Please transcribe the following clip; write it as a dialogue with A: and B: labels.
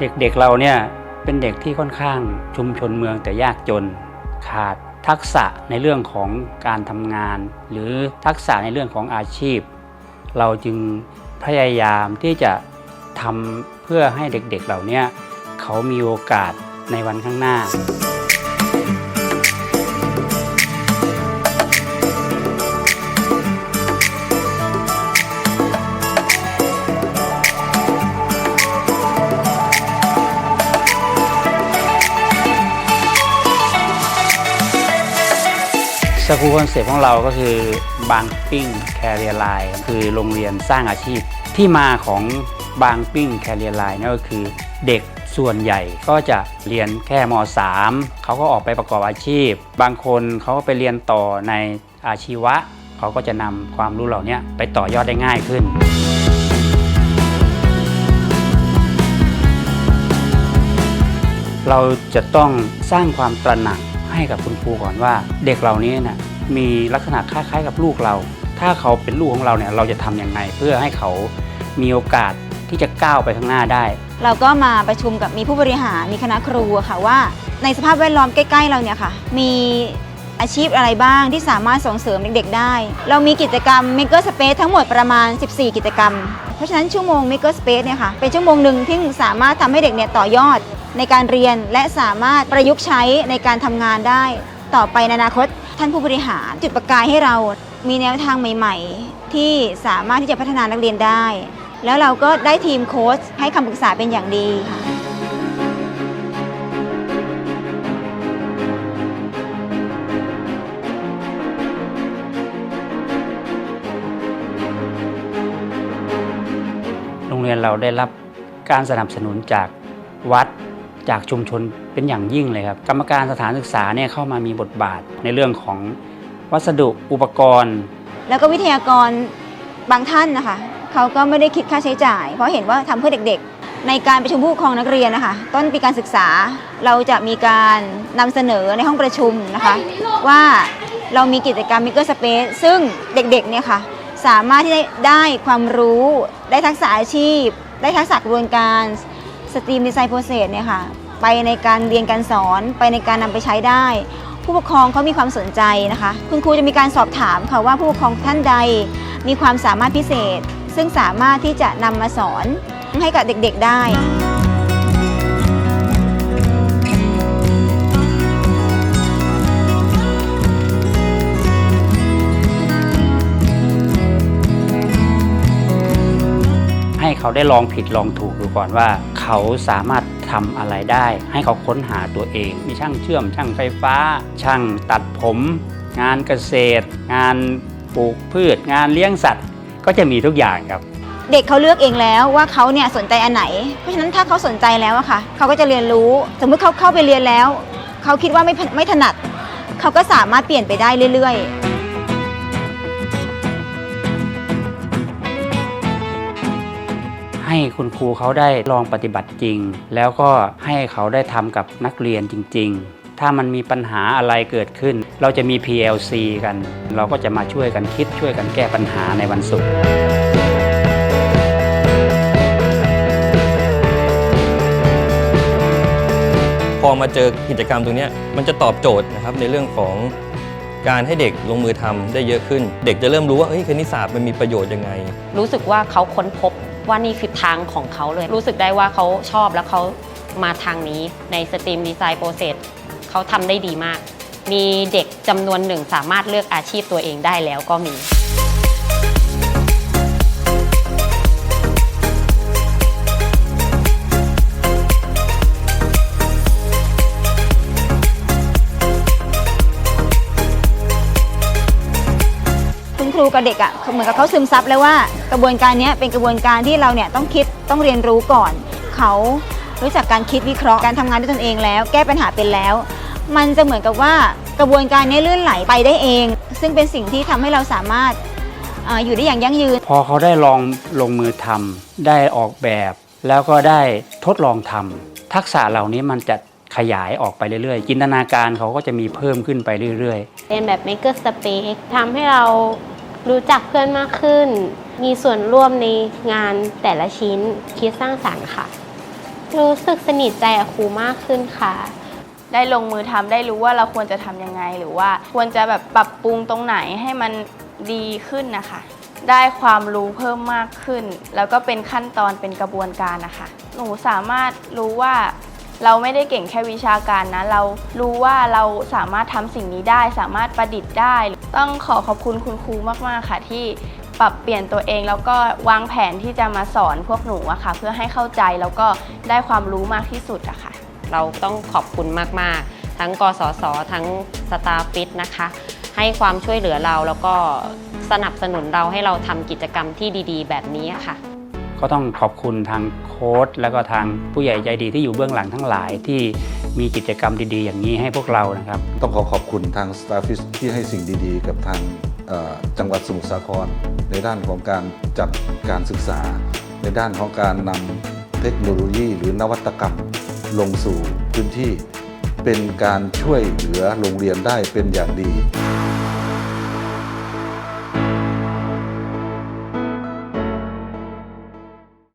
A: เด็กๆเราเนี่ยเป็นเด็กที่ค่อนข้างชุมชนเมืองแต่ยากจนขาดทักษะในเรื่องของการทำงาน หรือทักษะในเรื่องของอาชีพ เราจึงพยายามที่จะทำเพื่อให้เด็กๆเหล่านี้เขามีโอกาสในวันข้างหน้า สกูลคอนเซ็ปต์ของเราก็คือบางปิ้งแคเรียไลน์คือโรงเรียนสร้างอาชีพ ที่มาของบางปิ้งแคเรียไลน์นั่นก็คือเด็กส่วนใหญ่ก็จะเรียนแค่ม .3 เขาก็ออกไปประกอบอาชีพ บางคนเขาก็ไปเรียนต่อในอาชีวะ เขาก็จะนำความรู้เหล่านี้ไปต่อยอดได้ง่ายขึ้นเราจะต้องสร้างความตระหนักให้กับคุณครูก่อนว่า เด็กเหล่านี้นะ่ะ มีลักษณะคล้ายๆกับลูกเรา ถ้าเขาเป็นลูกของเราเนี่ยเราจะทำยังไง เพื่อให้เขามีโอกาสที่จะก้าวไปข้างหน้าได้
B: เราก็มาประชุมกับมีผู้บริหารมีคณะครูอะค่ะว่า ในสภาพแวดล้อมใกล้ ๆ เราเนี่ยค่ะ มีอาชีพอะไรบ้างที่สามารถส่งเสริมเด็ก ๆ ได้ เรามีกิจกรรม Maker Space ทั้งหมดประมาณ 14 กิจกรรม เพราะฉะนั้นชั่วโมง Maker Space เนี่ยค่ะเป็นชั่วโมงหนึ่งที่สามารถทำให้เด็กเนี่ยต่อยอดในการเรียนและสามารถประยุกต์ใช้ในการทำงานได้ ต่อไปในอนาคต ท่านผู้บริหาร จุดประกายให้เรามีแนวทางใหม่ ๆ ที่สามารถที่จะพัฒนานักเรียนได้ แล้วเราก็ได้ทีมโค้ชให้คำปรึกษาเป็นอย่างดีค่ะ
A: โรงเรียนเราได้รับการสนับสนุนจากวัดจากชุมชน เป็นอย่างยิ่งเลยครับ กรรมการสถานศึกษาเนี่ยเข้ามามีบทบาทในเรื่องของวัสดุอุปกรณ์
B: แล้วก็วิทยากรบางท่านนะคะเขาก็ไม่ได้คิดค่าใช้จ่าย เพราะเห็นว่าทำเพื่อเด็กๆ ในการประชุมผู้ปกครองนักเรียนนะคะ ต้นปีการศึกษาเราจะมีการนำเสนอในห้องประชุมนะคะ ว่าเรามีกิจกรรม Maker Space ซึ่งเด็กๆเนี่ยค่ะสามารถที่ได้ได้ความรู้ได้ทักษะอาชีพ ได้ทักษะกระบวนการ Stream Design Process เนี่ยค่ะ ไปในการเรียนการสอน ไปในการนำไปใช้ได้ ผู้ปกครองเขามีความสนใจนะคะ คุณครูจะมีการสอบถามค่ะว่าผู้ปกครองท่านใดมีความสามารถพิเศษ ซึ่งสามารถที่จะนำมาสอนให้กับเด็กๆได้
A: ให้เขาได้ลองผิดลองถูกดูก่อนว่า เขาสามารถ ทำอะไรได้ ให้เขาค้นหาตัวเอง มีช่างเชื่อม ช่างไฟฟ้า ช่างตัดผม งานเกษตร งานปลูกพืช งานเลี้ยงสัตว์ ก็จะมีทุกอย่างครับ
B: เด็กเขาเลือกเองแล้วว่าเขาเนี่ยสนใจอันไหน เพราะฉะนั้นถ้าเขาสนใจแล้วอะค่ะเขาก็จะเรียนรู้ สมมติเขาเข้าไปเรียนแล้ว เขาคิดว่าไม่ไม่ถนัด เขาก็สามารถเปลี่ยนไปได้เรื่อย ๆ
A: ให้คุณครูเขาได้ลองปฏิบัติจริง แล้วก็ให้เขาได้ทำกับนักเรียนจริง ๆ ถ้ามันมีปัญหาอะไรเกิดขึ้น เราจะมี PLC กัน เราก็จะมาช่วยกันคิดช่วยกันแก้ปัญหาในวันศุกร์
C: พอมาเจอกิจกรรมตรงเนี้ยมันจะตอบโจทย์นะครับในเรื่องของการให้เด็กลงมือทำได้เยอะขึ้น เด็กจะเริ่มรู้ว่าเฮ้ยคณิตศาสตร์มันมีประโยชน์ยังไง
D: รู้สึกว่าเขาค้นพบ ว่านี่คือทางของเขาเลย รู้สึกได้ว่าเขาชอบแล้วเขามาทางนี้ในสตรีมดีไซน์โปรเซสเขาทำได้ดีมาก มีเด็กจำนวนหนึ่งสามารถเลือกอาชีพตัวเองได้แล้วก็มี
B: กับเด็กอะ่ะเหมือนกับเขาซึมซับแล้วว่ากระบวนการเนี้ยเป็นกระบวนการที่เราเนี่ยต้องคิดต้องเรียนรู้ก่อน เขารู้จักการคิดวิเคราะห์การทำงานด้วยตนเองแล้ว แก้ปัญหาเป็นแล้ว มันจะเหมือนกับว่ากระบวนการเนี้ยลื่นไหลไปได้เอง ซึ่งเป็นสิ่งที่ทำให้เราสามารถเอออยู่ได้อย่างยั่งยืน
A: พอเขาได้ลองลงมือทำได้ออกแบบ แล้วก็ได้ทดลองทำทักษะเหล่านี้มันจะขยายออกไปเรื่อยๆ จินตนาการเขาก็จะมีเพิ่มขึ้นไปเรื่อยๆ
E: เรียนแบบ Maker Space ทำให้เรา รู้จักเพื่อนมากขึ้น มีส่วนร่วมในงานแต่ละชิ้น คิดสร้างสรรค์ค่ะ รู้สึกสนิทใจกับครูมากขึ้นค่ะ
F: ได้ลงมือทำได้รู้ว่าเราควรจะทำยังไง หรือว่าควรจะแบบปรับปรุงตรงไหนให้มันดีขึ้นนะคะ ได้ความรู้เพิ่มมากขึ้น แล้วก็เป็นขั้นตอนเป็นกระบวนการนะคะ หนูสามารถรู้ว่า เราไม่ได้เก่งแค่วิชาการนะ เรารู้ว่าเราสามารถทำสิ่งนี้ได้ สามารถประดิษฐ์ได้ ต้องขอขอบคุณคุณครูมากๆค่ะ ที่ปรับเปลี่ยนตัวเองแล้วก็วางแผนที่จะมาสอนพวกหนูอะค่ะ เพื่อให้เข้าใจแล้วก็ได้ความรู้มากที่สุดอะค่ะ
D: เราต้องขอบคุณมากๆ ทั้งกสศทั้งสตาฟฟิตนะคะ ให้ความช่วยเหลือเราแล้วก็สนับสนุนเราให้เราทำกิจกรรมที่ดี ๆ แบบนี้ค่ะ
A: ก็ต้องขอบคุณทางโค้ชแล้วก็ทางผู้ใหญ่ใจดีที่อยู่เบื้องหลังทั้งหลายที่มีกิจกรรมดีๆ อย่างนี้ให้พวกเรานะครับ
G: ต้องขอขอบคุณทาง s t a r f i s h ที่ให้สิ่งดีๆ กับทางจังหวัดสมุทรสาคร ในด้านของการจัดการศึกษา ในด้านของการนำเทคโนโลยีหรือนวัตกรรมลงสู่พื้นที่เป็นการช่วยเหลือโรงเรียนได้เป็นอย่างดี